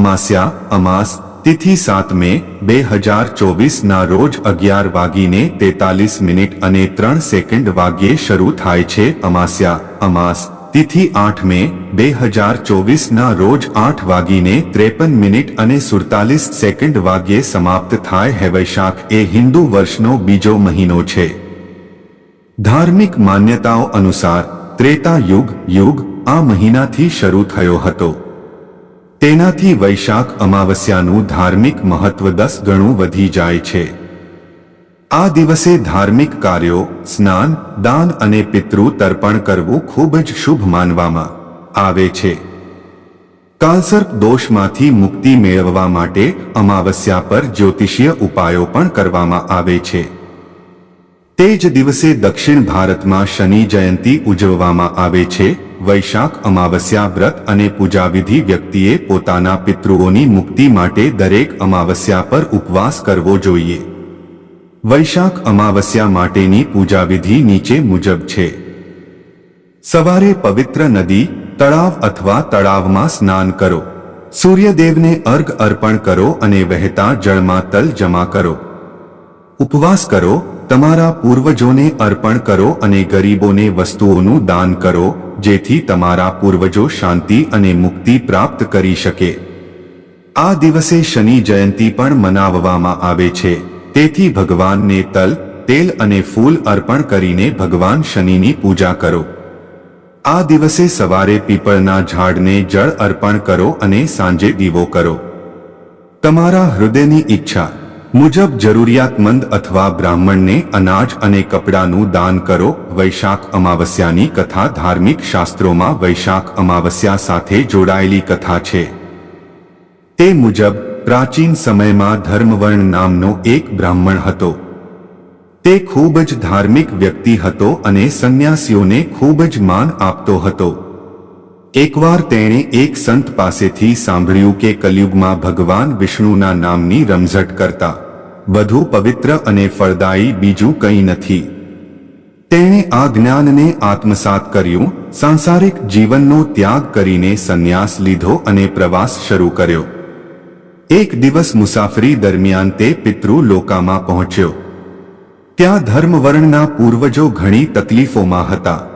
અમાસ્યા, અમાસ, તિથિ સાત મે, બે હજાર ચોવીસના રોજ અગિયાર વાગીને તેતાલીસ મિનિટ અને ત્રણ સેકન્ડ વાગ્યે શરૂ થાય છે અમાસ્યા, અમાસ, તિથિ આઠ મે, બે હજાર ચોવીસના રોજ આઠ વાગીને ત્રેપન મિનિટ અને સુડતાલીસ સેકન્ડ વાગ્યે સમાપ્ત થાય હે વૈશાખ, એ હિન્દુ વર્ષનો બીજો મહિનો છે. ધાર્મિક માન્યતાઓ અનુસાર, ત્રેતા યુગ યુગ, આ મહિનાથી શરૂ થયો હતો. તેનાથી વૈશાખ અમાવસ્યાનું ધાર્મિક મહત્વ દસ ગણું વધી જાય છે. આ દિવસે ધાર્મિક કાર્યો, સ્નાન, દાન અને પિતૃ તર્પણ કરવું ખૂબ જ શુભ માનવામાં આવે છે. કાલસર્પ દોષમાંથી મુક્તિ મેળવવા માટે અમાવસ્યા પર જ્યોતિષીય ઉપાયો પણ કરવામાં આવે છે. તે જ દિવસે દક્ષિણ ભારતમાં શનિ જયંતી ઉજવવામાં આવે છે. વૈશાખ અમાવસ્યા વ્રત અને પૂજાવિધિ વ્યક્તિએ પોતાના પિતૃઓની મુક્તિ માટે દરેક અમાવસ્યા પર ઉપવાસ કરવો જોઈએ. વૈશાખ અમાવસ્યા માટેની પૂજાવિધિ નીચે મુજબ છે. સવારે પવિત્ર નદી, તળાવ અથવા તળાવમાં સ્નાન કરો. સૂર્યદેવને અર્ઘ અર્પણ કરો અને વહેતા જળમાં તલ જમા કરો. ઉપવાસ કરો તમારા પૂર્વજોને અર્પણ કરો અને ગરીબોને વસ્તુઓનું દાન કરો, જેથી તમારા પૂર્વજો શાંતિ અને મુક્તિ પ્રાપ્ત કરી શકે. આ દિવસે શનિ જયંતી પણ મનાવવામાં આવે છે. તેથી ભગવાનને તલ, તેલ અને ફૂલ અર્પણ કરીને ભગવાન શનિની પૂજા કરો. આ દિવસે સવારે પીપળના ઝાડને જળ અર્પણ કરો અને સાંજે દીવો કરો. તમારા હૃદયની ઈચ્છા મુજબ જરૂરિયાતમંદ અથવા બ્રાહ્મણને અનાજ અને કપડાનું દાન કરો. વૈશાખ અમાવસ્યાની કથા ધાર્મિક શાસ્ત્રોમાં વૈશાખ અમાવસ્યા સાથે જોડાયેલી કથા છે. તે મુજબ પ્રાચીન સમયમાં ધર્મવર્ણ નામનો એક બ્રાહ્મણ હતો. તે ખૂબ જ ધાર્મિક વ્યક્તિ હતો અને સંન્યાસીઓને ખૂબ જ માન આપતો હતો. એકવાર તેણે એક સંત પાસેથી સાંભળ્યું કે કલયુગમાં ભગવાન વિષ્ણુના નામની રમઝટ કરતા, વધુ પવિત્ર અને ફળદાયી બીજું કંઈ નથી. તેણે આ જ્ઞાનને આત્મસાત કર્યું, સાંસારિક જીવનનો ત્યાગ કરીને સંન્યાસ લીધો અને પ્રવાસ શરૂ કર્યો. એક દિવસ મુસાફરી દરમિયાન તે પિતૃ લોકામાં પહોંચ્યો. ત્યાં ધર્મવર્ણના પૂર્વજો ઘણી તકલીફોમાં હતા.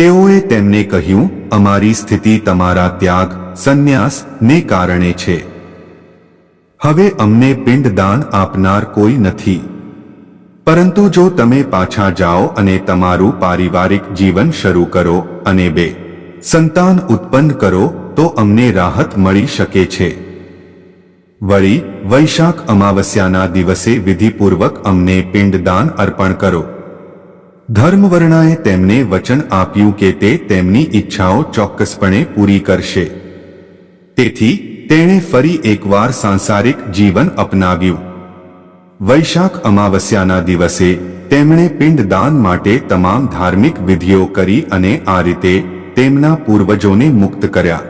તેઓએ તેમને કહ્યું, અમારી સ્થિતિ તમારા ત્યાગ, સંન્યાસ ને કારણે છે. હવે અમને પિંડદાન આપનાર કોઈ નથી. પરંતુ જો તમે પાછા જાઓ અને તમારું પારિવારિક જીવન શરૂ કરો અને બે સંતાન ઉત્પન્ન કરો, તો અમને રાહત મળી શકે છે. વળી, વૈશાખ અમાવસ્યાના દિવસે વિધિપૂર્વક અમને પિંડદાન અર્પણ કરો. ધર્મવર્ણાએ તેમને વચન આપ્યું કે તે તેમની ઈચ્છાઓ ચોક્કસપણે પૂરી કરશે. તેથી, તેણે ફરી એકવાર સાંસારિક જીવન અપનાવ્યું. વૈશાખ અમાવસ્યાના દિવસે, તેમણે પિંડદાન માટે તમામ ધાર્મિક વિધિઓ કરી અને આ રીતે તેમના પૂર્વજોને મુક્ત કર્યા.